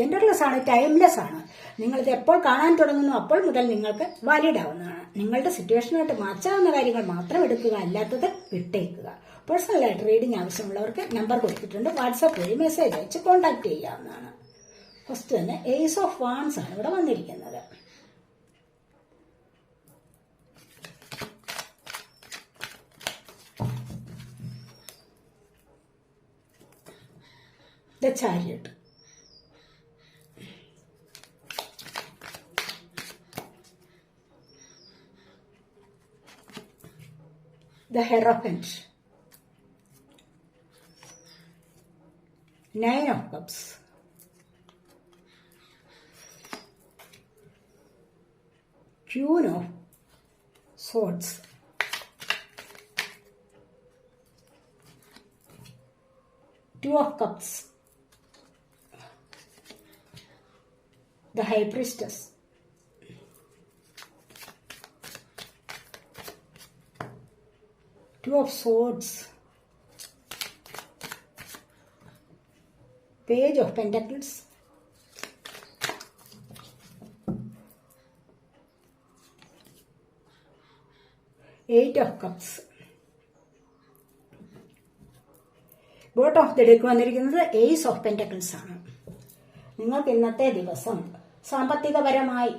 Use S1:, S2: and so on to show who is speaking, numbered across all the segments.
S1: ജനറൽലെസ് ആണ് ടൈംലെസ് ആണ്. നിങ്ങളിത് എപ്പോൾ കാണാൻ തുടങ്ങുന്നു അപ്പോൾ മുതൽ നിങ്ങൾക്ക് വാലിഡ് ആവുന്നതാണ്. നിങ്ങളുടെ സിറ്റുവേഷനായിട്ട് മാച്ചാവുന്ന കാര്യങ്ങൾ മാത്രം എടുക്കുക അല്ലാത്തത് വിട്ടേക്കുക. പേഴ്സണലായിട്ട് റീഡിംഗ് ആവശ്യമുള്ളവർക്ക് നമ്പർ കൊടുത്തിട്ടുണ്ട്. വാട്സാപ്പ് വഴി മെസ്സേജ് അയച്ച് കോൺടാക്ട് ചെയ്യാവുന്നതാണ്. ഫസ്റ്റ് തന്നെ ഏസ് ഓഫ് വാൺസ് ആണ് ഇവിടെ വന്നിരിക്കുന്നത്. The chariot. The Hierophant. Nine of Cups. Queen of Swords. Two of Cups. The High Priestess. Two of Swords. Page of Pentacles. Eight of Cups. Bottom of the deck വന്നിരിക്കുന്നത് ace of pentacles ആണ് നിങ്ങൾക്ക് ഇന്നത്തെ ദിവസം സാമ്പത്തികപരമായി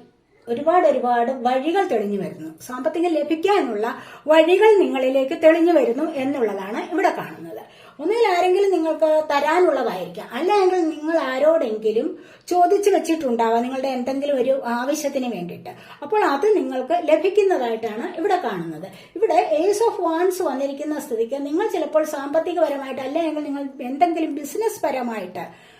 S1: ഒരുപാട് ഒരുപാട് വഴികൾ തെളിഞ്ഞു വരുന്നു. സാമ്പത്തികം എന്നുള്ള വഴികൾ നിങ്ങളിലേക്ക് തെളിഞ്ഞു വരുന്നു എന്നുള്ളതാണ് ഇവിടെ കാണുന്നത്. ഒന്നുകിൽ ആരെങ്കിലും നിങ്ങൾക്ക് തരാനുള്ളതായിരിക്കാം. അല്ലെങ്കിൽ നിങ്ങൾ ആരോടെങ്കിലും ചോദിച്ചു വെച്ചിട്ടുണ്ടാവാം നിങ്ങളുടെ എന്തെങ്കിലും ഒരു ആവശ്യത്തിന് വേണ്ടിയിട്ട്. അപ്പോൾ അത് നിങ്ങൾക്ക് ലഭിക്കുന്നതായിട്ടാണ് ഇവിടെ കാണുന്നത്. ഇവിടെ ഏസ് ഓഫ് വാൻസ് വന്നിരിക്കുന്ന സ്ഥിതിക്ക് നിങ്ങൾ ചിലപ്പോൾ സാമ്പത്തികപരമായിട്ട് അല്ലെങ്കിൽ നിങ്ങൾ എന്തെങ്കിലും ബിസിനസ് പരമായിട്ട്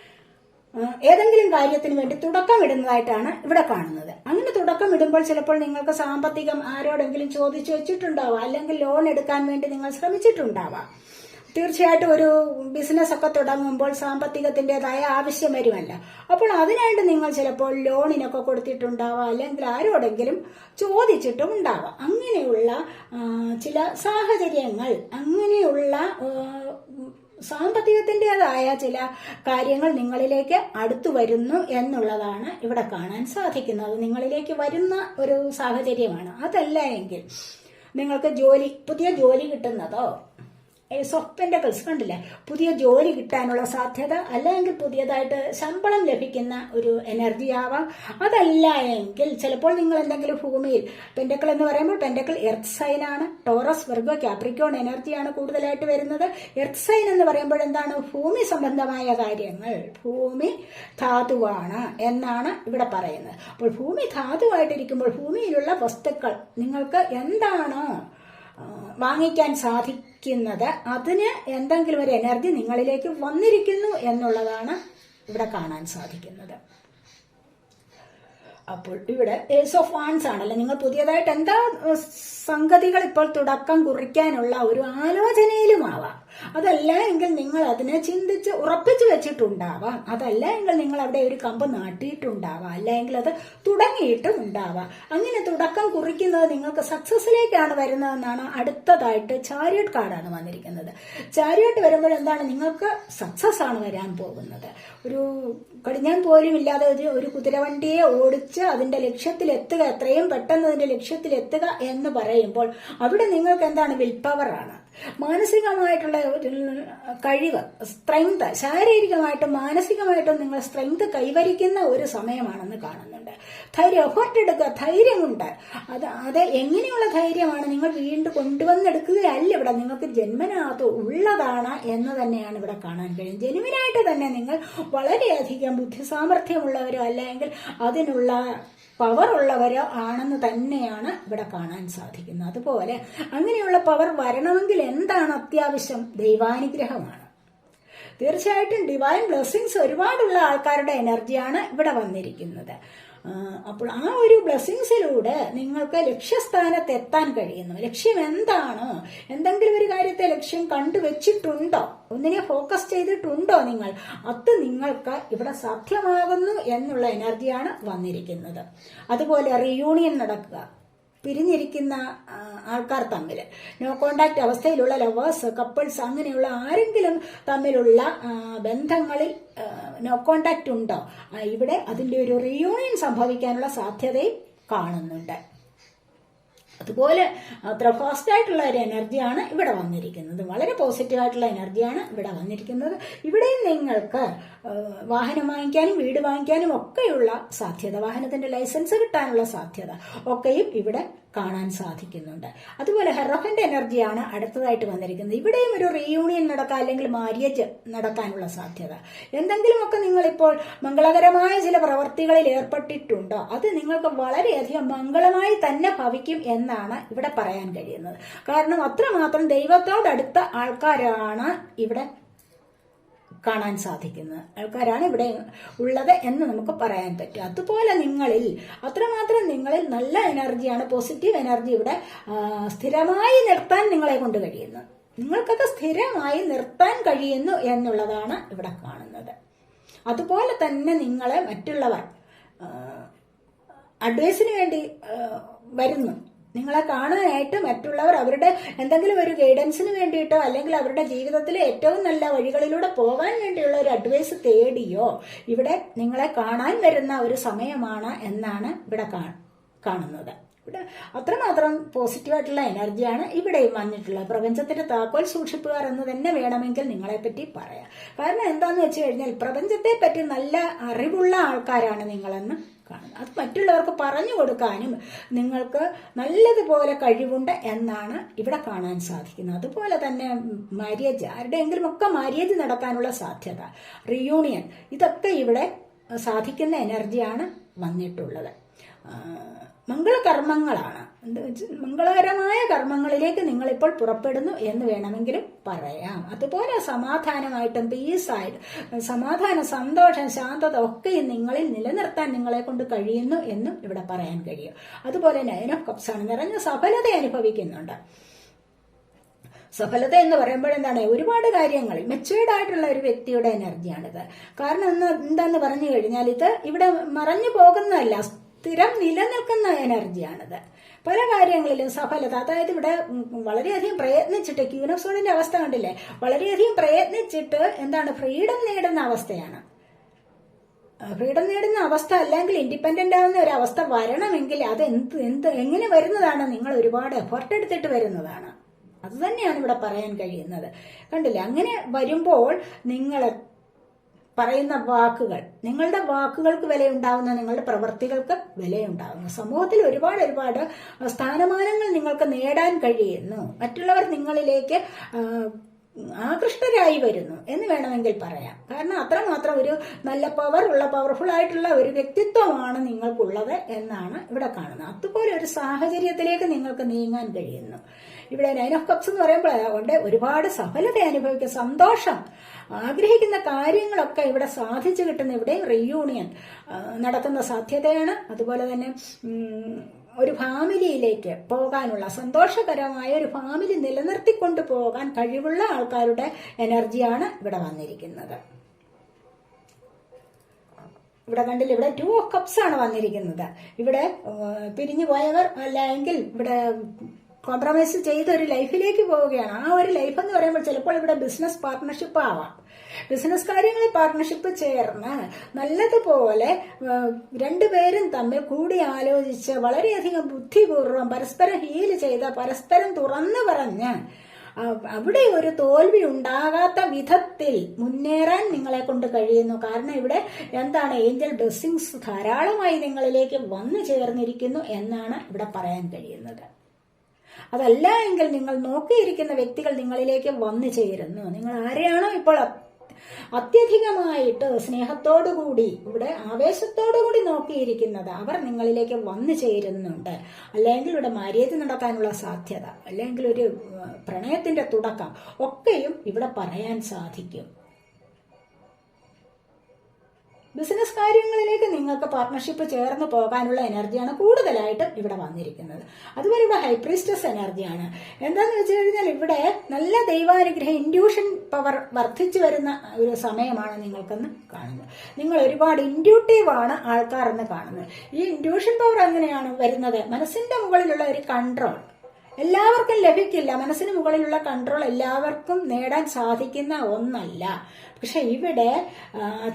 S1: ഏതെങ്കിലും കാര്യത്തിന് വേണ്ടി തുടക്കം ഇടുന്നതായിട്ടാണ് ഇവിടെ കാണുന്നത്. അങ്ങനെ തുടക്കം ഇടുമ്പോൾ ചിലപ്പോൾ നിങ്ങൾക്ക് സാമ്പത്തികം ആരോടെങ്കിലും ചോദിച്ചു വെച്ചിട്ടുണ്ടാവാം. അല്ലെങ്കിൽ ലോൺ എടുക്കാൻ വേണ്ടി നിങ്ങൾ ശ്രമിച്ചിട്ടുണ്ടാവാം. തീർച്ചയായിട്ടും ഒരു ബിസിനസ് ഒക്കെ തുടങ്ങുമ്പോൾ സാമ്പത്തികത്തിന്റെതായ ആവശ്യം വരുമല്ല. അപ്പോൾ അതിനായിട്ട് നിങ്ങൾ ചിലപ്പോൾ ലോണിനൊക്കെ കൊടുത്തിട്ടുണ്ടാവാം. അല്ലെങ്കിൽ ആരോടെങ്കിലും ചോദിച്ചിട്ടും ഉണ്ടാവാം. അങ്ങനെയുള്ള ചില സാഹചര്യങ്ങൾ അങ്ങനെയുള്ള സാമ്പത്തികത്തിന്റെതായ ചില കാര്യങ്ങൾ നിങ്ങളിലേക്ക് അടുത്തു വരുന്നു എന്നുള്ളതാണ് ഇവിടെ കാണാൻ സാധിക്കുന്നത്. നിങ്ങളിലേക്ക് വരുന്ന ഒരു സാഹചര്യമാണ്. അതല്ല എങ്കിൽ നിങ്ങൾക്ക് ജോലി പുതിയ ജോലി കിട്ടുന്നതോ സ്വപ്നകൾസ് കണ്ടില്ലേ? പുതിയ ജോലി കിട്ടാനുള്ള സാധ്യത അല്ലെങ്കിൽ പുതിയതായിട്ട് ശമ്പളം ലഭിക്കുന്ന ഒരു എനർജി ആവാം. അതല്ല എങ്കിൽ ചിലപ്പോൾ നിങ്ങൾ എന്തെങ്കിലും ഭൂമിയിൽ പെൻഡക്കിൾ എന്ന് പറയുമ്പോൾ പെൻഡക്കിൾ എർത്ത് സൈൻ ആണ്. ടോറസ് വർഗോ ക്യാപ്രിക്കോൺ എനർജിയാണ് കൂടുതലായിട്ട് വരുന്നത്. എർത്ത് സൈൻ എന്ന് പറയുമ്പോൾ എന്താണ്? ഭൂമി സംബന്ധമായ കാര്യങ്ങൾ. ഭൂമി ധാതുവാണ് എന്നാണ് ഇവിടെ പറയുന്നത്. അപ്പോൾ ഭൂമി ധാതുവായിട്ടിരിക്കുമ്പോൾ ഭൂമിയിലുള്ള വസ്തുക്കൾ നിങ്ങൾക്ക് എന്താണോ വാങ്ങിക്കാൻ സാധിക്കുന്നത് അതിന് എന്തെങ്കിലും ഒരു എനർജി നിങ്ങളിലേക്ക് വന്നിരിക്കുന്നു എന്നുള്ളതാണ് ഇവിടെ കാണാൻ സാധിക്കുന്നത്. അപ്പോൾ ഇവിടെ ഏസ് ഓഫ് വാൻസ് ആണല്ലോ നിങ്ങൾ പുതിയതായിട്ട് എന്താ സംഗതികൾ ഇപ്പോൾ തുടക്കം കുറിക്കാനുള്ള ഒരു ആലോചനയിലുമാവാം അതല്ല എങ്കിൽ നിങ്ങൾ അതിനെ ചിന്തിച്ച് ഉറപ്പിച്ചു വെച്ചിട്ടുണ്ടാവാം. അതല്ല എങ്കിൽ നിങ്ങൾ അവിടെ ഒരു കമ്പ് നാട്ടിയിട്ടുണ്ടാവാം. അല്ലെങ്കിൽ അത് തുടങ്ങിയിട്ടും ഉണ്ടാവാം. അങ്ങനെ തുടക്കം കുറിക്കുന്നത് നിങ്ങൾക്ക് സക്സസിലേക്കാണ് വരുന്നതെന്നാണ് അടുത്തതായിട്ട് ചാരിയോട്ട് കാർഡാണ് വന്നിരിക്കുന്നത്. ചാരിയോട്ട് വരുമ്പോൾ എന്താണ്? നിങ്ങൾക്ക് സക്സസ് ആണ് വരാൻ പോകുന്നത്. ഒരു കടിഞ്ഞാൻ പോലും ഇല്ലാതെ ഒരു കുതിരവണ്ടിയെ ഓടിച്ച് അതിന്റെ ലക്ഷ്യത്തിലെത്തുക എത്രയും പെട്ടെന്ന് അതിന്റെ ലക്ഷ്യത്തിലെത്തുക എന്ന് പറയുമ്പോൾ അവിടെ നിങ്ങൾക്ക് എന്താണ്? വിൽ പവറാണ് മാനസികമായിട്ടുള്ള കഴിവ് സ്ട്രെങ്ത് ശാരീരികമായിട്ടും മാനസികമായിട്ടും നിങ്ങൾ സ്ട്രെങ്ത് കൈവരിക്കുന്ന ഒരു സമയമാണെന്ന് കാണുന്നുണ്ട്. ധൈര്യം എഫേർട്ട് എടുക്കുക ധൈര്യമുണ്ട്. അത് അത് എങ്ങനെയുള്ള ധൈര്യമാണ് നിങ്ങൾ വീണ്ടും കൊണ്ടുവന്നെടുക്കുകയല്ല ഇവിടെ. നിങ്ങൾക്ക് ജന്മനാഥ ഉള്ളതാണ് എന്ന് തന്നെയാണ് ഇവിടെ കാണാൻ കഴിയുന്നത്. ജനുവിനായിട്ട് തന്നെ നിങ്ങൾ വളരെയധികം ബുദ്ധിസാമർഥ്യമുള്ളവരോ അല്ലെങ്കിൽ അതിനുള്ള പവർ ഉള്ളവരോ ആണെന്ന് തന്നെയാണ് ഇവിടെ കാണാൻ സാധിക്കുന്നത്. അതുപോലെ അങ്ങനെയുള്ള പവർ വരണമെങ്കിൽ എന്താണ് അത്യാവശ്യം? ദൈവാനുഗ്രഹമാണ്. തീർച്ചയായിട്ടും ഡിവൈൻ ബ്ലെസ്സിങ്സ് ഒരുപാടുള്ള ആൾക്കാരുടെ എനർജിയാണ് ഇവിടെ വന്നിരിക്കുന്നത്. അപ്പോൾ ആ ഒരു ബ്ലെസ്സിങ്സിലൂടെ നിങ്ങൾക്ക് ലക്ഷ്യസ്ഥാനത്ത് എത്താൻ കഴിയുന്നു. ലക്ഷ്യം എന്താണ്? എന്തെങ്കിലും ഒരു കാര്യത്തെ ലക്ഷ്യം കണ്ടുവച്ചിട്ടുണ്ടോ? ഒന്നിനെ ഫോക്കസ് ചെയ്തിട്ടുണ്ടോ നിങ്ങൾ? അത് നിങ്ങൾക്ക് ഇവിടെ സാധ്യമാകുന്നു എന്നുള്ള എനർജിയാണ് വന്നിരിക്കുന്നത്. അതുപോലെ റിയൂണിയൻ നടക്കുക. പിരിഞ്ഞിരിക്കുന്ന ആൾക്കാർ തമ്മിൽ നോ കോണ്ടാക്ട് അവസ്ഥയിലുള്ള ലവേഴ്സ് കപ്പിൾസ് അങ്ങനെയുള്ള ആരെങ്കിലും തമ്മിലുള്ള ബന്ധങ്ങളിൽ നോ കോണ്ടാക്ട് ഉണ്ടോ? ഇവിടെ അതിന്റെ ഒരു റിയൂണിയൻ സംഭവിക്കാനുള്ള സാധ്യതയും കാണുന്നുണ്ട്. അതുപോലെ അത്ര ഫാസ്റ്റ് ആയിട്ടുള്ള ഒരു എനർജിയാണ് ഇവിടെ വന്നിരിക്കുന്നത്. വളരെ പോസിറ്റീവ് ആയിട്ടുള്ള എനർജിയാണ് ഇവിടെ വന്നിരിക്കുന്നത്. ഇവിടെയും നിങ്ങൾക്ക് വാഹനം വാങ്ങിക്കാനും വീട് വാങ്ങിക്കാനും ഒക്കെയുള്ള സാധ്യത വാഹനത്തിന്റെ ലൈസൻസ് കിട്ടാനുള്ള സാധ്യത ഒക്കെയും ഇവിടെ കാണാൻ സാധിക്കുന്നുണ്ട്. അതുപോലെ ഹെറോഫന്റെ എനർജിയാണ് അടുത്തതായിട്ട് വന്നിരിക്കുന്നത്. ഇവിടെയും ഒരു റീയൂണിയൻ നടക്കാൻ അല്ലെങ്കിൽ മാര്യേജ് നടക്കാനുള്ള സാധ്യത. എന്തെങ്കിലുമൊക്കെ നിങ്ങളിപ്പോൾ മംഗളകരമായ ചില പ്രവർത്തികളിൽ ഏർപ്പെട്ടിട്ടുണ്ടോ? അത് നിങ്ങൾക്ക് വളരെയധികം മംഗളമായി തന്നെ ഭവിക്കും എന്നാണ് ഇവിടെ പറയാൻ കഴിയുന്നത്. കാരണം അത്രമാത്രം ദൈവത്തോടടുത്ത ആൾക്കാരാണ് ഇവിടെ കാണാൻ സാധിക്കുന്നത്. ആൾക്കാരാണ് ഇവിടെ ഉള്ളത് എന്ന് നമുക്ക് പറയാൻ പറ്റും. അതുപോലെ നിങ്ങളിൽ അത്രമാത്രം നിങ്ങളിൽ നല്ല എനർജിയാണ് പോസിറ്റീവ് എനർജി ഇവിടെ സ്ഥിരമായി നിർത്താൻ നിങ്ങളെ കൊണ്ട് കഴിയുന്നു നിങ്ങൾക്കത് സ്ഥിരമായി നിർത്താൻ കഴിയുന്നു എന്നുള്ളതാണ് ഇവിടെ കാണുന്നത്. അതുപോലെ തന്നെ നിങ്ങളെ മറ്റുള്ളവർ അഡ്വൈസിന് വേണ്ടി വരുന്നു. നിങ്ങളെ കാണാനായിട്ട് മറ്റുള്ളവർ അവരുടെ എന്തെങ്കിലും ഒരു ഗൈഡൻസിന് വേണ്ടിയിട്ടോ അല്ലെങ്കിൽ അവരുടെ ജീവിതത്തിൽ ഏറ്റവും നല്ല വഴികളിലൂടെ പോകാൻ വേണ്ടിയുള്ള ഒരു അഡ്വൈസ് തേടിയോ ഇവിടെ നിങ്ങളെ കാണാൻ വരുന്ന ഒരു സമയമാണ് എന്നാണ് ഇവിടെ കാണുന്നത്. ഇവിടെ അത്രമാത്രം പോസിറ്റീവായിട്ടുള്ള എനർജിയാണ് ഇവിടെയും വന്നിട്ടുള്ളത്. പ്രപഞ്ചത്തിന്റെ താക്കോൽ സൂക്ഷിപ്പുകാർ എന്ന് തന്നെ വേണമെങ്കിൽ നിങ്ങളെപ്പറ്റി പറയാം. കാരണം എന്താന്ന് വെച്ച് കഴിഞ്ഞാൽ പ്രപഞ്ചത്തെ പറ്റി നല്ല അറിവുള്ള ആൾക്കാരാണ് നിങ്ങളെന്ന് കാണുന്നത് അത് മറ്റുള്ളവർക്ക് പറഞ്ഞു കൊടുക്കാനും നിങ്ങൾക്ക് നല്ലതുപോലെ കഴിവുണ്ട് എന്നാണ് ഇവിടെ കാണാൻ സാധിക്കുന്നത്. അതുപോലെ തന്നെ മാര്യേജ് ആരുടെയെങ്കിലും ഒക്കെ മാര്യേജ് നടക്കാനുള്ള സാധ്യത റിയൂണിയൻ ഇതൊക്കെ ഇവിടെ സാധിക്കുന്ന എനർജിയാണ് വന്നിട്ടുള്ളത്. മംഗളകർമ്മങ്ങളാണ്. മംഗളകരമായ കർമ്മങ്ങളിലേക്ക് നിങ്ങളിപ്പോൾ പുറപ്പെടുന്നു എന്ന് വേണമെങ്കിലും പറയാം. അതുപോലെ സമാധാനമായിട്ടും പീസായിട്ടും സമാധാന സന്തോഷം ശാന്തത ഒക്കെ നിങ്ങളിൽ നിലനിർത്താൻ നിങ്ങളെ കൊണ്ട് കഴിയുന്നു എന്നും ഇവിടെ പറയാൻ കഴിയും. അതുപോലെ നയൻ ഓഫ് കപ്സ് ആണ്. നിറഞ്ഞ സഫലത അനുഭവിക്കുന്നുണ്ട്. സഫലത എന്ന് പറയുമ്പോൾ എന്താണ്? ഒരുപാട് കാര്യങ്ങൾ. മെച്ചുവേർഡ് ആയിട്ടുള്ള ഒരു വ്യക്തിയുടെ എനർജിയാണിത് കാരണം എന്താന്ന് പറഞ്ഞു കഴിഞ്ഞാൽ ഇത് ഇവിടെ മറഞ്ഞു പോകുന്നതല്ല. സ്ഥിരം നിലനിൽക്കുന്ന എനർജിയാണിത്. പല കാര്യങ്ങളിലും സഫലത അതായത് ഇവിടെ വളരെയധികം പ്രയത്നിച്ചിട്ട് ക്യൂനോസോണിന്റെ അവസ്ഥ കണ്ടില്ലേ? വളരെയധികം പ്രയത്നിച്ചിട്ട് എന്താണ് ഫ്രീഡം നേടുന്ന അവസ്ഥയാണ്. ഫ്രീഡം നേടുന്ന അവസ്ഥ അല്ലെങ്കിൽ ഇൻഡിപെൻഡന്റ് ആവുന്ന ഒരു അവസ്ഥ വരണമെങ്കിൽ അത് എന്ത് എന്ത് എങ്ങനെ വരുന്നതാണ്? നിങ്ങൾ ഒരുപാട് എഫർട്ട് എടുത്തിട്ട് വരുന്നതാണ്. അത് തന്നെയാണ് ഇവിടെ പറയാൻ കഴിയുന്നത്. കണ്ടില്ലേ? അങ്ങനെ വരുമ്പോൾ നിങ്ങൾ പറയുന്ന വാക്കുകൾ. നിങ്ങളുടെ വാക്കുകൾക്ക് വിലയുണ്ടാവുന്ന നിങ്ങളുടെ പ്രവൃത്തികൾക്ക് വിലയുണ്ടാവുന്നു. സമൂഹത്തിൽ ഒരുപാട് ഒരുപാട് സ്ഥാനമാനങ്ങൾ നിങ്ങൾക്ക് നേടാൻ കഴിയുന്നു. മറ്റുള്ളവർ നിങ്ങളിലേക്ക് ആകൃഷ്ടരായി വരുന്നു എന്ന് വേണമെങ്കിൽ പറയാം. കാരണം അത്രമാത്രം ഒരു നല്ല പവർ ഉള്ള പവർഫുൾ ആയിട്ടുള്ള ഒരു വ്യക്തിത്വമാണ് നിങ്ങൾക്കുള്ളത് എന്നാണ് ഇവിടെ കാണുന്നത്. അതുപോലെ ഒരു സാഹചര്യത്തിലേക്ക് നിങ്ങൾക്ക് നീങ്ങാൻ കഴിയുന്നു. ഇവിടെ നൈൻ ഓഫ് കപ്സ് എന്ന് പറയുമ്പോൾ അതുകൊണ്ട് ഒരുപാട് സഫലത അനുഭവിക്കുക സന്തോഷം. ആഗ്രഹിക്കുന്ന കാര്യങ്ങളൊക്കെ ഇവിടെ സാധിച്ചു കിട്ടുന്ന ഇവിടെ റീയൂണിയൻ നടത്തുന്ന സാധ്യതയാണ്. അതുപോലെ തന്നെ ഒരു ഫാമിലിയിലേക്ക് പോകാനുള്ള സന്തോഷകരമായ ഒരു ഫാമിലി നിലനിർത്തിക്കൊണ്ട് പോകാൻ കഴിവുള്ള ആൾക്കാരുടെ എനർജിയാണ് ഇവിടെ വന്നിരിക്കുന്നത്. ഇവിടെ കണ്ടില്ല ഇവിടെ ടു ഓഫ് കപ്സ് ആണ് വന്നിരിക്കുന്നത്. ഇവിടെ പിരിഞ്ഞു പോയവർ അല്ലെങ്കിൽ ഇവിടെ കോംപ്രമൈസ് ചെയ്ത് ഒരു ലൈഫിലേക്ക് പോവുകയാണ്. ആ ഒരു ലൈഫ് എന്ന് പറയുമ്പോൾ ചിലപ്പോൾ ഇവിടെ ബിസിനസ് പാർട്ട്ണർഷിപ്പ് ആവാം. ബിസിനസ് കാര്യങ്ങളിൽ പാർട്ട്ണർഷിപ്പ് ചേർന്ന് നല്ലതുപോലെ രണ്ടുപേരും തമ്മിൽ കൂടി ആലോചിച്ച് വളരെയധികം ബുദ്ധിപൂർവം പരസ്പരം ഹീൽ ചെയ്ത് പരസ്പരം തുറന്നു പറഞ്ഞ് അവിടെ ഒരു തോൽവി ഉണ്ടാകാത്ത വിധത്തിൽ മുന്നേറാൻ നിങ്ങളെ കൊണ്ട് കഴിയുന്നു. കാരണം ഇവിടെ എന്താണ് ഏഞ്ചൽ ബ്ലെസ്സിങ്സ് ധാരാളമായി നിങ്ങളിലേക്ക് വന്നു ചേർന്നിരിക്കുന്നു എന്നാണ് ഇവിടെ പറയാൻ കഴിയുന്നത്. അതല്ല എങ്കിൽ നിങ്ങൾ നോക്കിയിരിക്കുന്ന വ്യക്തികൾ നിങ്ങളിലേക്ക് വന്നു ചേരുന്നു. നിങ്ങൾ ആരെയാണോ ഇപ്പോൾ അത്- അത്യധികമായിട്ട് സ്നേഹത്തോടുകൂടി ഇവിടെ ആവേശത്തോടുകൂടി നോക്കിയിരിക്കുന്നത് അവർ നിങ്ങളിലേക്ക് വന്നു ചേരുന്നുണ്ട്. അല്ലെങ്കിൽ ഇവിടെ മര്യാദ നടക്കാനുള്ള സാധ്യത അല്ലെങ്കിൽ ഒരു പ്രണയത്തിന്റെ തുടക്കം ഒക്കെയും ഇവിടെ പറയാൻ സാധിക്കും. ബിസിനസ് കാര്യങ്ങളിലേക്ക് നിങ്ങൾക്ക് പാർട്ട്ണർഷിപ്പ് ചേർന്ന് പോകാനുള്ള എനർജിയാണ് കൂടുതലായിട്ട് ഇവിടെ വന്നിരിക്കുന്നത്. അതുപോലെ ഇവിടെ ഹൈപ്രീസ്റ്റസ് എനർജിയാണ് എന്താന്ന് വെച്ച് കഴിഞ്ഞാൽ ഇവിടെ നല്ല ദൈവാനുഗ്രഹം ഇൻഡ്യൂഷൻ പവർ വർദ്ധിച്ചു വരുന്ന ഒരു സമയമാണ് നിങ്ങൾക്കെന്ന് കാണുന്നത്. നിങ്ങൾ ഒരുപാട് ഇൻഡ്യൂട്ടീവ് ആണ് ആൾക്കാർ എന്ന് കാണുന്നത്. ഈ ഇൻഡ്യൂഷൻ പവർ എങ്ങനെയാണ് വരുന്നത്? മനസ്സിന്റെ മുകളിലുള്ള ഒരു കൺട്രോൾ എല്ലാവർക്കും ലഭിക്കില്ല. മനസ്സിന് മുകളിലുള്ള കൺട്രോൾ എല്ലാവർക്കും നേടാൻ സാധിക്കുന്ന ഒന്നല്ല. പക്ഷെ ഇവിടെ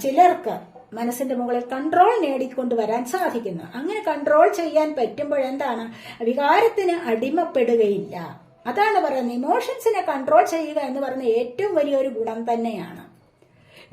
S1: ചിലർക്ക് മനസ്സിന്റെ മുകളിൽ കൺട്രോൾ നേടിക്കൊണ്ട് വരാൻ സാധിക്കുന്നു. അങ്ങനെ കൺട്രോൾ ചെയ്യാൻ പറ്റുമ്പോൾ എന്താണ്? വികാരത്തിന് അടിമപ്പെടുകയില്ല. അതാണ് പറയുന്നത്. ഇമോഷൻസിനെ കൺട്രോൾ ചെയ്യുക എന്ന് പറയുന്ന ഏറ്റവും വലിയൊരു ഗുണം തന്നെയാണ്.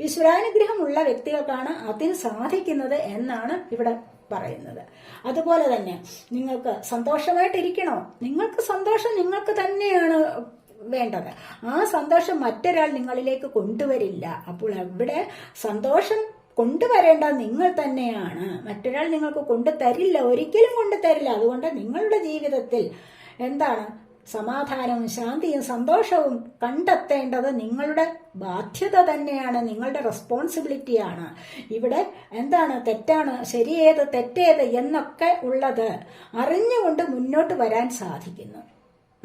S1: ഈശ്വരാനുഗ്രഹമുള്ള വ്യക്തികൾക്കാണ് അതിന് സാധിക്കുന്നത് എന്നാണ് ഇവിടെ പറയുന്നത്. അതുപോലെ തന്നെ നിങ്ങൾക്ക് സന്തോഷമായിട്ടിരിക്കണോ? നിങ്ങൾക്ക് സന്തോഷം നിങ്ങൾക്ക് തന്നെയാണ് വേണ്ടത്. ആ സന്തോഷം മറ്റൊരാൾ നിങ്ങളിലേക്ക് കൊണ്ടുവരില്ല. അപ്പോൾ അവിടെ സന്തോഷം കൊണ്ടുവരേണ്ടത് നിങ്ങൾ തന്നെയാണ്. മറ്റൊരാൾ നിങ്ങൾക്ക് കൊണ്ടുതരില്ല. ഒരിക്കലും കൊണ്ടുതരില്ല. അതുകൊണ്ട് നിങ്ങളുടെ ജീവിതത്തിൽ എന്താണ് സമാധാനവും ശാന്തിയും സന്തോഷവും കണ്ടെത്തേണ്ടത് നിങ്ങളുടെ ബാധ്യത തന്നെയാണ്. നിങ്ങളുടെ റെസ്പോൺസിബിലിറ്റിയാണ് ഇവിടെ എന്താണ് തെറ്റാണ് ശരിയേത് തെറ്റേത് എന്നൊക്കെ ഉള്ളത് അറിഞ്ഞുകൊണ്ട് മുന്നോട്ട് വരാൻ സാധിക്കുന്നു.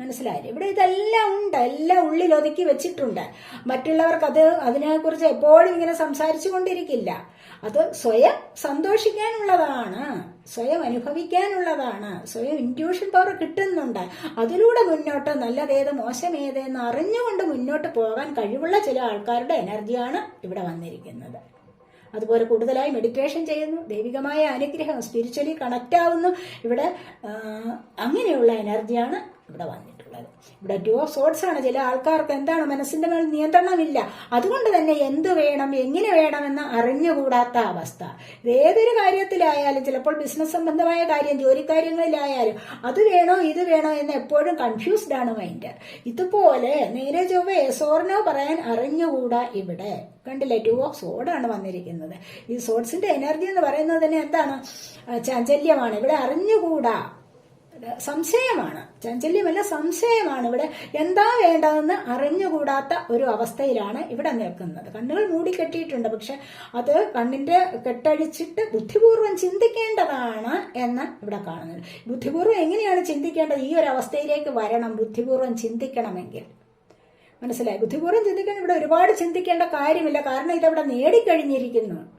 S1: മനസ്സിലായില്ലേ? ഇവിടെ ഇതെല്ലാം ഉണ്ട്. എല്ലാം ഉള്ളിൽ ഒതുക്കി വെച്ചിട്ടുണ്ട്. മറ്റുള്ളവർക്ക് അത് അതിനെക്കുറിച്ച് എപ്പോഴും ഇങ്ങനെ സംസാരിച്ചു കൊണ്ടിരിക്കില്ല. അത് സ്വയം സന്തോഷിക്കാനുള്ളതാണ്. സ്വയം അനുഭവിക്കാനുള്ളതാണ്. സ്വയം ഇന്റ്യൂഷൻ പവർ കിട്ടുന്നുണ്ട്. അതിലൂടെ മുന്നോട്ട് നല്ലതേത് മോശമേത് എന്ന് അറിഞ്ഞുകൊണ്ട് മുന്നോട്ട് പോകാൻ കഴിവുള്ള ചില ആൾക്കാരുടെ എനർജിയാണ് ഇവിടെ വന്നിരിക്കുന്നത്. അതുപോലെ കൂടുതലായി മെഡിറ്റേഷൻ ചെയ്യുന്നു. ദൈവികമായ അനുഗ്രഹം സ്പിരിച്വലി കണക്റ്റ് ആവുന്നു. ഇവിടെ അങ്ങനെയുള്ള എനർജിയാണ് ഇവിടെ വന്നിട്ടുള്ളത്. ഇവിടെ ടു ഓഫ് സോഡ്സ് ആണ്. ചില ആൾക്കാർക്ക് എന്താണ് മനസ്സിന്റെ മേൽ നിയന്ത്രണമില്ല. അതുകൊണ്ട് തന്നെ എന്ത് വേണം എങ്ങനെ വേണമെന്ന് അറിഞ്ഞുകൂടാത്ത അവസ്ഥ. ഏതൊരു കാര്യത്തിലായാലും ചിലപ്പോൾ ബിസിനസ് സംബന്ധമായ കാര്യം ജോലിക്കാര്യങ്ങളിലായാലും അത് വേണോ ഇത് വേണോ എന്ന് എപ്പോഴും കൺഫ്യൂസ്ഡ് ആണ് മൈൻഡ് ഇതുപോലെ നേരെ ചൊവ്വേ സോറിനോ പറയാൻ അറിഞ്ഞുകൂടാ ഇവിടെ. കണ്ടില്ലേ? ടു ഓഫ് സോഡാണ് വന്നിരിക്കുന്നത്. ഈ സോഡ്സിന്റെ എനർജി എന്ന് പറയുന്നത് തന്നെ എന്താണ്? ചാഞ്ചല്യമാണ്. ഇവിടെ അറിഞ്ഞുകൂടാ. സംശയമാണ്. ചാഞ്ചല്യമല്ല സംശയമാണ്. ഇവിടെ എന്താ വേണ്ടതെന്ന് അറിഞ്ഞുകൂടാത്ത ഒരു അവസ്ഥയിലാണ് ഇവിടെ നിൽക്കുന്നത്. കണ്ണുകൾ മൂടിക്കെട്ടിയിട്ടുണ്ട് പക്ഷെ അത് കണ്ണിന്റെ കെട്ടഴിച്ചിട്ട് ബുദ്ധിപൂർവം ചിന്തിക്കേണ്ടതാണ് എന്ന് ഇവിടെ കാണുന്നത് ബുദ്ധിപൂർവം എങ്ങനെയാണ് ചിന്തിക്കേണ്ടത്? ഈ ഒരു അവസ്ഥയിലേക്ക് വരണം ബുദ്ധിപൂർവം ചിന്തിക്കണമെങ്കിൽ. മനസ്സിലായി? ബുദ്ധിപൂർവം ചിന്തിക്കാൻ ഇവിടെ ഒരുപാട് ചിന്തിക്കേണ്ട കാര്യമില്ല. കാരണം ഇതവിടെ നേടിക്കഴിഞ്ഞിരിക്കുന്നു.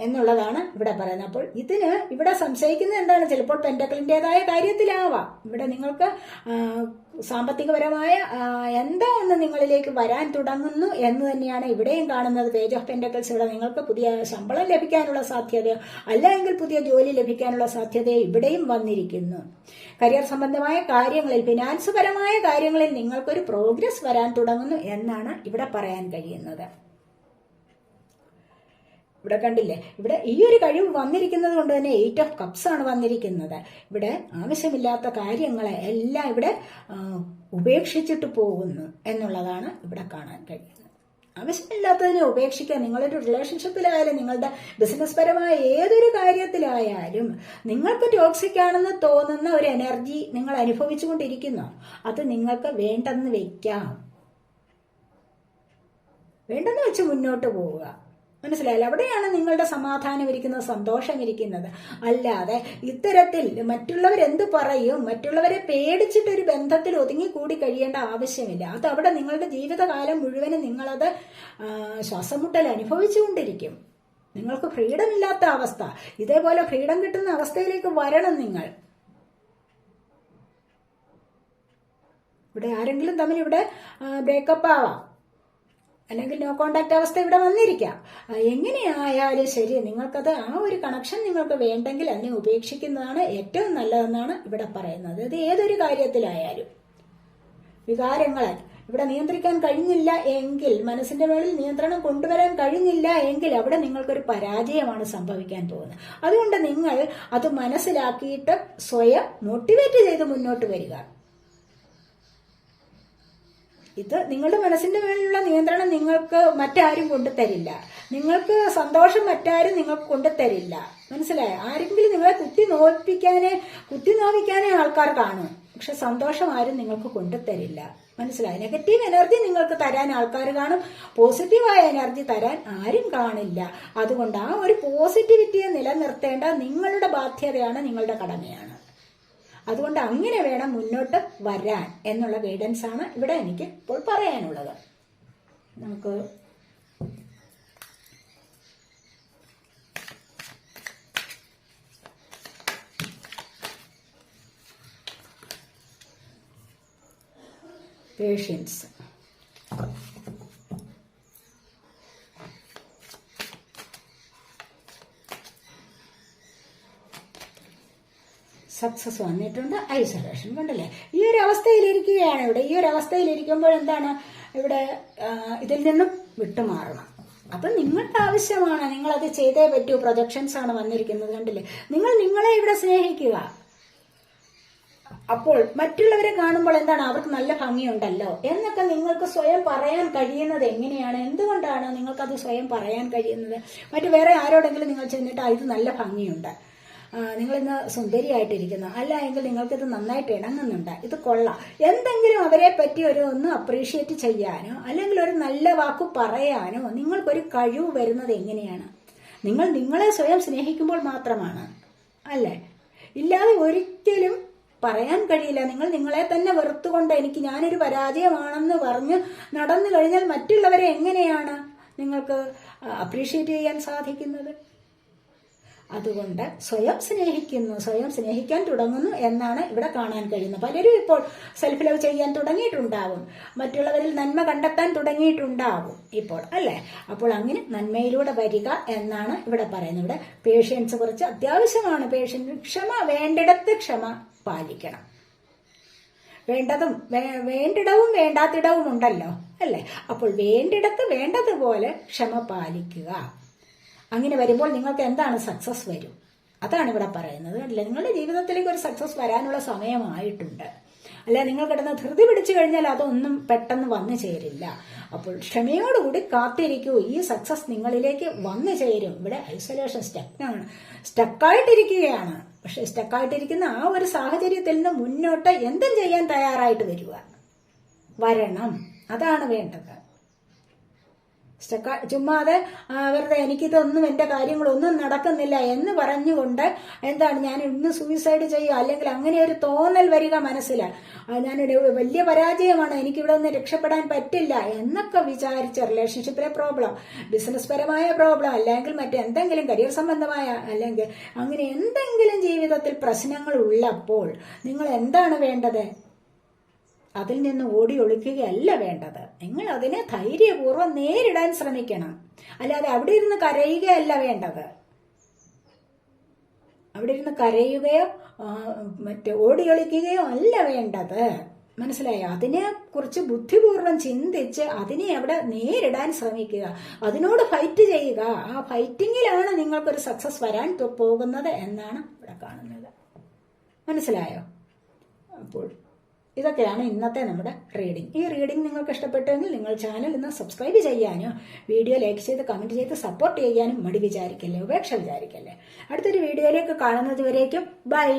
S1: എന്നുള്ളതാണ് ഇവിടെ പറയുന്നത്. അപ്പോൾ ഇതിന് ഇവിടെ സംശയിക്കുന്നത് എന്താണ്? ചിലപ്പോൾ പെൻഡക്കിളിന്റെതായ കാര്യത്തിലാവാം. ഇവിടെ നിങ്ങൾക്ക് സാമ്പത്തികപരമായ എന്താ ഒന്ന് നിങ്ങളിലേക്ക് വരാൻ തുടങ്ങുന്നു എന്ന് തന്നെയാണ് ഇവിടെയും കാണുന്നത്. പേജ് ഓഫ് പെൻഡക്കിൾസ് ഇവിടെ നിങ്ങൾക്ക് പുതിയ ശമ്പളം ലഭിക്കാനുള്ള സാധ്യതയോ അല്ലെങ്കിൽ പുതിയ ജോലി ലഭിക്കാനുള്ള സാധ്യതയോ ഇവിടെയും വന്നിരിക്കുന്നു. കരിയർ സംബന്ധമായ കാര്യങ്ങളിൽ ഫിനാൻസ് പരമായ കാര്യങ്ങളിൽ നിങ്ങൾക്കൊരു പ്രോഗ്രസ് വരാൻ തുടങ്ങുന്നു എന്നാണ് ഇവിടെ പറയാൻ കഴിയുന്നത്. ഇവിടെ കണ്ടില്ലേ? ഇവിടെ ഈ ഒരു കഴിവ് വന്നിരിക്കുന്നത് കൊണ്ട് തന്നെ എയ്റ്റ് ഓഫ് കപ്സ് ആണ് വന്നിരിക്കുന്നത്. ഇവിടെ ആവശ്യമില്ലാത്ത കാര്യങ്ങളെ എല്ലാം ഇവിടെ ഉപേക്ഷിച്ചിട്ട് പോകുന്നു എന്നുള്ളതാണ് ഇവിടെ കാണാൻ കഴിയുന്നത്. ആവശ്യമില്ലാത്തതിനെ ഉപേക്ഷിക്കാൻ നിങ്ങളൊരു റിലേഷൻഷിപ്പിലായാലും നിങ്ങളുടെ ബിസിനസ് പരമായ ഏതൊരു കാര്യത്തിലായാലും നിങ്ങൾക്ക് ടോക്സിക് ആണെന്ന് തോന്നുന്ന ഒരു എനർജി നിങ്ങൾ അനുഭവിച്ചുകൊണ്ടിരിക്കുന്നു. അത് നിങ്ങൾക്ക് വേണ്ടെന്ന് വെക്കാം. വേണ്ടെന്ന് വെച്ച് മുന്നോട്ട് പോവുക. മനസ്സിലായില്ല? അവിടെയാണ് നിങ്ങളുടെ സമാധാനം ഇരിക്കുന്നത് സന്തോഷം ഇരിക്കുന്നത്. അല്ലാതെ ഇത്തരത്തിൽ മറ്റുള്ളവരെന്ത് പറയും? മറ്റുള്ളവരെ പേടിച്ചിട്ട് ഒരു ബന്ധത്തിൽ ഒതുങ്ങിക്കൂടി കഴിയേണ്ട ആവശ്യമില്ല. അത് അവിടെ നിങ്ങളുടെ ജീവിതകാലം മുഴുവനും നിങ്ങളത് ശ്വാസം മുട്ടൽ അനുഭവിച്ചുകൊണ്ടിരിക്കും. നിങ്ങൾക്ക് ഫ്രീഡം ഇല്ലാത്ത അവസ്ഥ. ഇതേപോലെ ഫ്രീഡം കിട്ടുന്ന അവസ്ഥയിലേക്ക് വരണം നിങ്ങൾ. ഇവിടെ ആരെങ്കിലും തമ്മിൽ ഇവിടെ ബ്രേക്കപ്പ് ആവാം. അല്ലെങ്കിൽ നോ കോണ്ടാക്ട് അവസ്ഥ ഇവിടെ വന്നിരിക്കാം. എങ്ങനെയായാലും ശരി നിങ്ങൾക്കത് ആ ഒരു കണക്ഷൻ നിങ്ങൾക്ക് വേണ്ടെങ്കിൽ അതിനെ ഉപേക്ഷിക്കുന്നതാണ് ഏറ്റവും നല്ലതെന്നാണ് ഇവിടെ പറയുന്നത്. ഇത് ഏതൊരു കാര്യത്തിലായാലും. വികാരങ്ങളെ. ഇവിടെ നിയന്ത്രിക്കാൻ കഴിഞ്ഞില്ല എങ്കിൽ മനസ്സിന്റെ മേളിൽ നിയന്ത്രണം കൊണ്ടുവരാൻ കഴിഞ്ഞില്ല എങ്കിൽ അവിടെ നിങ്ങൾക്കൊരു പരാജയമാണ് സംഭവിക്കാൻ പോകുന്നത്. അതുകൊണ്ട് നിങ്ങൾ അത് മനസ്സിലാക്കിയിട്ട് സ്വയം മോട്ടിവേറ്റ് ചെയ്ത് മുന്നോട്ട് വരിക. ഇത് നിങ്ങളുടെ മനസ്സിന്റെ മേലുള്ള നിയന്ത്രണം നിങ്ങൾക്ക് മറ്റാരും കൊണ്ടുതരില്ല. നിങ്ങൾക്ക് സന്തോഷം മറ്റാരും നിങ്ങൾക്ക് കൊണ്ടുതരില്ല. മനസ്സിലായോ? ആരെങ്കിലും നിങ്ങളെ കുത്തി നോപ്പിക്കാനേ കുത്തി നോവിക്കാനേ ആൾക്കാർ കാണും. പക്ഷെ സന്തോഷം ആരും നിങ്ങൾക്ക് കൊണ്ടുതരില്ല. മനസ്സിലായി? നെഗറ്റീവ് എനർജി നിങ്ങൾക്ക് തരാൻ ആൾക്കാർ കാണും. പോസിറ്റീവായ എനർജി തരാൻ ആരും കാണില്ല. അതുകൊണ്ട് ആ ഒരു പോസിറ്റിവിറ്റിയെ നിലനിർത്തേണ്ട നിങ്ങളുടെ ബാധ്യതയാണ് നിങ്ങളുടെ കടമയാണ്. അതുകൊണ്ട് അങ്ങനെ വേണം മുന്നോട്ട് വരാൻ എന്നുള്ള ഗൈഡൻസ് ആണ് ഇവിടെ എനിക്ക് ഇപ്പോൾ പറയാനുള്ളത്. നമുക്ക് പേഷ്യൻസ് സക്സസ് വന്നിട്ടുണ്ട്. ഐസൊലേഷൻ കണ്ടല്ലേ? ഈ ഒരു അവസ്ഥയിലിരിക്കുകയാണ് ഇവിടെ. ഈ ഒരു അവസ്ഥയിലിരിക്കുമ്പോൾ എന്താണ്? ഇവിടെ ഇതിൽ നിന്നും വിട്ടുമാറണം. അപ്പം നിങ്ങളുടെ ആവശ്യമാണ് നിങ്ങളത് ചെയ്തേ പറ്റൂ. പ്രൊജക്ഷൻസ് ആണ് വന്നിരിക്കുന്നത് കണ്ടില്ലേ? നിങ്ങൾ നിങ്ങളെ ഇവിടെ സ്നേഹിക്കുക. അപ്പോൾ മറ്റുള്ളവരെ കാണുമ്പോൾ എന്താണ്? അവർക്ക് നല്ല ഭംഗിയുണ്ടല്ലോ. എന്നൊക്കെ നിങ്ങൾക്ക് സ്വയം പറയാൻ കഴിയുന്നത് എങ്ങനെയാണ്? എന്തുകൊണ്ടാണ് നിങ്ങൾക്കത് സ്വയം പറയാൻ കഴിയുന്നത്? മറ്റു വേറെ ആരോടെങ്കിലും നിങ്ങൾ ചെന്നിട്ട് ഇത് നല്ല ഭംഗിയുണ്ട്. നിങ്ങളിന്ന് സുന്ദരിയായിട്ടിരിക്കുന്നു. അല്ല എങ്കിൽ നിങ്ങൾക്കിത് നന്നായിട്ട് ഇണങ്ങുന്നുണ്ട്. ഇത് കൊള്ളാം. എന്തെങ്കിലും അവരെ പറ്റി ഒരു ഒന്ന് അപ്രീഷിയേറ്റ് ചെയ്യാനോ അല്ലെങ്കിൽ ഒരു നല്ല വാക്ക് പറയാനോ നിങ്ങൾക്കൊരു കഴിവ് വരുന്നത് എങ്ങനെയാണ്? നിങ്ങൾ നിങ്ങളെ സ്വയം സ്നേഹിക്കുമ്പോൾ മാത്രമാണ്. അല്ലേ? ഇല്ലാതെ ഒരിക്കലും പറയാൻ കഴിയില്ല. നിങ്ങൾ നിങ്ങളെ തന്നെ വെറുത്തുകൊണ്ട് എനിക്ക് ഞാനൊരു പരാജയമാണെന്ന് പറഞ്ഞ് നടന്നു കഴിഞ്ഞാൽ മറ്റുള്ളവരെ എങ്ങനെയാണ് നിങ്ങൾക്ക് അപ്രീഷിയേറ്റ് ചെയ്യാൻ സാധിക്കുന്നത്? അതുകൊണ്ട് സ്വയം സ്നേഹിക്കുന്നു സ്വയം സ്നേഹിക്കാൻ തുടങ്ങുന്നു എന്നാണ് ഇവിടെ കാണാൻ കഴിയുന്നത്. പലരും ഇപ്പോൾ സെൽഫ് ലവ് ചെയ്യാൻ തുടങ്ങിയിട്ടുണ്ടാവും. മറ്റുള്ളവരിൽ നന്മ കണ്ടെത്താൻ തുടങ്ങിയിട്ടുണ്ടാവും ഇപ്പോൾ അല്ലേ? അപ്പോൾ അങ്ങനെ നന്മയിലൂടെ വരിക എന്നാണ് ഇവിടെ പറയുന്നത്. ഇവിടെ പേഷ്യൻസ് കുറച്ച് അത്യാവശ്യമാണ്. പേഷ്യൻസ് ക്ഷമ വേണ്ടിടത്ത് ക്ഷമ പാലിക്കണം. വേണ്ടതും വേണ്ടിടവും വേണ്ടാത്തിടവും ഉണ്ടല്ലോ അല്ലേ? അപ്പോൾ വേണ്ടിടത്ത് വേണ്ടതുപോലെ ക്ഷമ പാലിക്കുക. അങ്ങനെ വരുമ്പോൾ നിങ്ങൾക്ക് എന്താണ് സക്സസ് വരും? അതാണ് ഇവിടെ പറയുന്നത് അല്ല? നിങ്ങളുടെ ജീവിതത്തിലേക്ക് ഒരു സക്സസ് വരാനുള്ള സമയമായിട്ടുണ്ട്. അല്ല? നിങ്ങൾ കിടന്ന് ധൃതി പിടിച്ചു കഴിഞ്ഞാൽ അതൊന്നും പെട്ടെന്ന് വന്നു ചേരില്ല. അപ്പോൾ ക്ഷമയോടുകൂടി കാത്തിരിക്കൂ. ഈ സക്സസ് നിങ്ങളിലേക്ക് വന്നു ചേരും. ഇവിടെ ഐസൊലേഷൻ സ്റ്റക്കാണ് സ്റ്റക്കായിട്ടിരിക്കുകയാണ് പക്ഷെ സ്റ്റക്കായിട്ടിരിക്കുന്ന ആ ഒരു സാഹചര്യത്തിൽ നിന്ന് മുന്നോട്ട് എന്തും ചെയ്യാൻ തയ്യാറായിട്ട് വരിക. വരണം. അതാണ് വേണ്ടത്. ചുമ്മാതെ വെറുതെ എനിക്കിതൊന്നും എന്റെ കാര്യങ്ങളൊന്നും നടക്കുന്നില്ല എന്ന് പറഞ്ഞുകൊണ്ട് എന്താണ് ഞാൻ ഇന്ന് സൂയിസൈഡ് ചെയ്യുക അല്ലെങ്കിൽ അങ്ങനെ ഒരു തോന്നൽ വരിക മനസ്സിൽ. ഞാനൊരു വലിയ പരാജയമാണ്. എനിക്കിവിടെ നിന്ന് രക്ഷപ്പെടാൻ പറ്റില്ല എന്നൊക്കെ വിചാരിച്ച റിലേഷൻഷിപ്പിലെ പ്രോബ്ലം ബിസിനസ് പരമായ പ്രോബ്ലം അല്ലെങ്കിൽ മറ്റെന്തെങ്കിലും കരിയർ സംബന്ധമായ അല്ലെങ്കിൽ അങ്ങനെ എന്തെങ്കിലും ജീവിതത്തിൽ പ്രശ്നങ്ങൾ ഉള്ളപ്പോൾ നിങ്ങൾ എന്താണ് വേണ്ടത്? അതിൽ നിന്ന് ഓടി ഒളിക്കുകയല്ല വേണ്ടത്. നിങ്ങൾ അതിനെ ധൈര്യപൂർവം നേരിടാൻ ശ്രമിക്കണം. അല്ലാതെ അവിടെ ഇരുന്ന് കരയുകയല്ല വേണ്ടത്. അവിടെ ഇരുന്ന് കരയുകയോ മറ്റേ ഓടി ഒളിക്കുകയോ അല്ല വേണ്ടത്. മനസ്സിലായോ? അതിനെ കുറിച്ച് ബുദ്ധിപൂർവം ചിന്തിച്ച് അതിനെ അവിടെ നേരിടാൻ ശ്രമിക്കുക. അതിനോട് ഫൈറ്റ് ചെയ്യുക. ആ ഫൈറ്റിങ്ങിലാണ് നിങ്ങൾക്കൊരു സക്സസ് വരാൻ പോകുന്നത് എന്നാണ് ഇവിടെ കാണുന്നത്. മനസ്സിലായോ? അപ്പോൾ ഇതൊക്കെയാണ് ഇന്നത്തെ നമ്മുടെ റീഡിംഗ് ഈ റീഡിംഗ് നിങ്ങൾക്ക് ഇഷ്ടപ്പെട്ടെങ്കിൽ നിങ്ങൾ ചാനൽ ഇന്ന് സബ്സ്ക്രൈബ് ചെയ്യാനോ വീഡിയോ ലൈക്ക് ചെയ്ത് കമന്റ് ചെയ്ത് സപ്പോർട്ട് ചെയ്യാനും മടി വിചാരിക്കല്ലേ? ഉപേക്ഷ വിചാരിക്കല്ലേ? അടുത്തൊരു വീഡിയോയിലേക്ക് കാണുന്നത് ബൈ